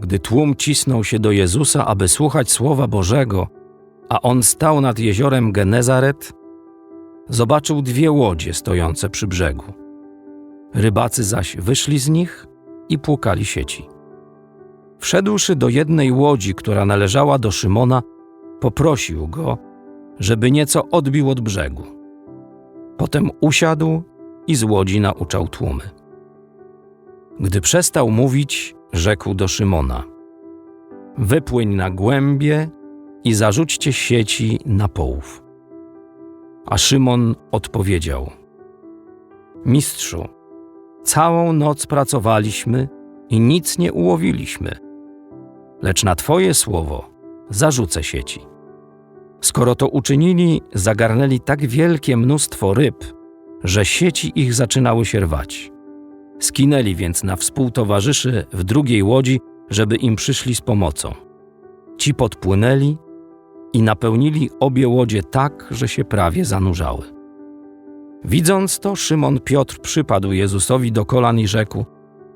gdy tłum cisnął się do Jezusa, aby słuchać słowa Bożego, a on stał nad jeziorem Genezaret, zobaczył dwie łodzie stojące przy brzegu. Rybacy zaś wyszli z nich i płukali sieci. Wszedłszy do jednej łodzi, która należała do Szymona, poprosił go, żeby nieco odbił od brzegu. Potem usiadł i z łodzi nauczał tłumy. Gdy przestał mówić, rzekł do Szymona: Wypłyń na głębie i zarzućcie sieci na połów. A Szymon odpowiedział: Mistrzu, całą noc pracowaliśmy i nic nie ułowiliśmy, lecz na Twoje słowo zarzucę sieci. Skoro to uczynili, zagarnęli tak wielkie mnóstwo ryb, że sieci ich zaczynały się rwać. Skinęli więc na współtowarzyszy w drugiej łodzi, żeby im przyszli z pomocą. Ci podpłynęli i napełnili obie łodzie tak, że się prawie zanurzały. Widząc to, Szymon Piotr przypadł Jezusowi do kolan i rzekł: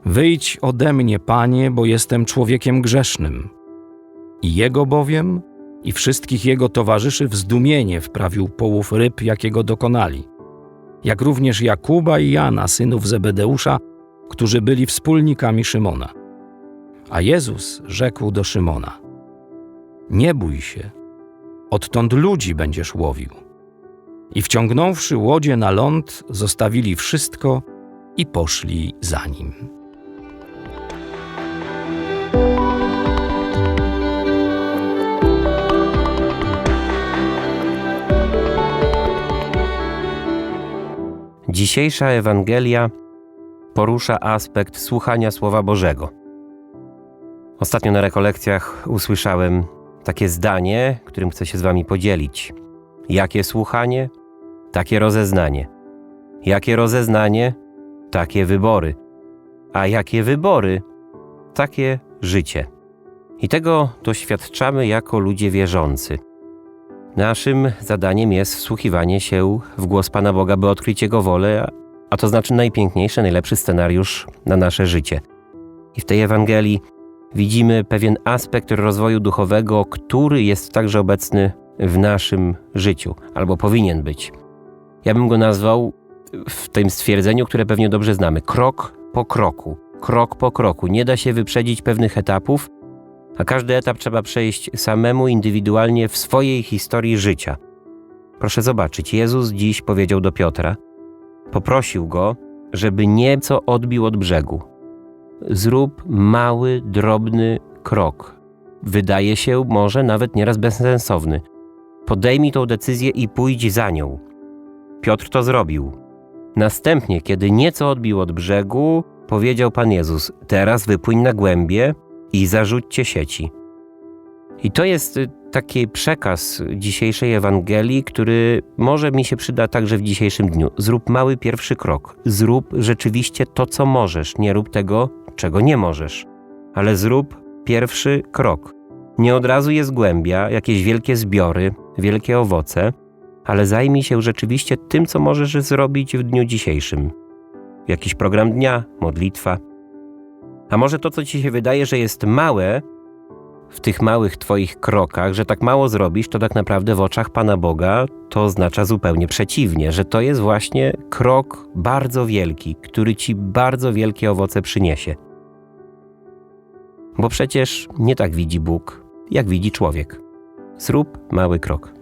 Wyjdź ode mnie, panie, bo jestem człowiekiem grzesznym. I jego bowiem i wszystkich jego towarzyszy w zdumienie wprawił połów ryb, jakiego dokonali jak również Jakuba i Jana, synów Zebedeusza, którzy byli wspólnikami Szymona. A Jezus rzekł do Szymona: Nie bój się, odtąd ludzi będziesz łowił. I wciągnąwszy łodzie na ląd, zostawili wszystko i poszli za nim. Dzisiejsza Ewangelia porusza aspekt słuchania Słowa Bożego. Ostatnio na rekolekcjach usłyszałem takie zdanie, którym chcę się z Wami podzielić. Jakie słuchanie, takie rozeznanie. Jakie rozeznanie, takie wybory. A jakie wybory, takie życie. I tego doświadczamy jako ludzie wierzący. Naszym zadaniem jest wsłuchiwanie się w głos Pana Boga, by odkryć Jego wolę, a to znaczy najpiękniejszy, najlepszy scenariusz na nasze życie. I w tej Ewangelii widzimy pewien aspekt rozwoju duchowego, który jest także obecny w naszym życiu, albo powinien być. Ja bym go nazwał w tym stwierdzeniu, które pewnie dobrze znamy, krok po kroku, krok po kroku. Nie da się wyprzedzić pewnych etapów, a każdy etap trzeba przejść samemu, indywidualnie w swojej historii życia. Proszę zobaczyć, Jezus dziś powiedział do Piotra, poprosił go, żeby nieco odbił od brzegu. Zrób mały, drobny krok. Wydaje się może nawet nieraz bezsensowny. Podejmij tą decyzję i pójdź za nią. Piotr to zrobił. Następnie, kiedy nieco odbił od brzegu, powiedział Pan Jezus: Teraz wypłyń na głębie i zarzućcie sieci. I to jest y, taki przekaz dzisiejszej Ewangelii, który może mi się przyda także w dzisiejszym dniu. Zrób mały pierwszy krok. Zrób rzeczywiście to, co możesz. Nie rób tego, czego nie możesz. Ale zrób pierwszy krok. Nie od razu jest głębia, jakieś wielkie zbiory, wielkie owoce, ale zajmij się rzeczywiście tym, co możesz zrobić w dniu dzisiejszym. Jakiś program dnia, modlitwa, a może to, co ci się wydaje, że jest małe w tych małych twoich krokach, że tak mało zrobisz, to tak naprawdę w oczach Pana Boga to oznacza zupełnie przeciwnie, że to jest właśnie krok bardzo wielki, który ci bardzo wielkie owoce przyniesie. Bo przecież nie tak widzi Bóg, jak widzi człowiek. Zrób mały krok.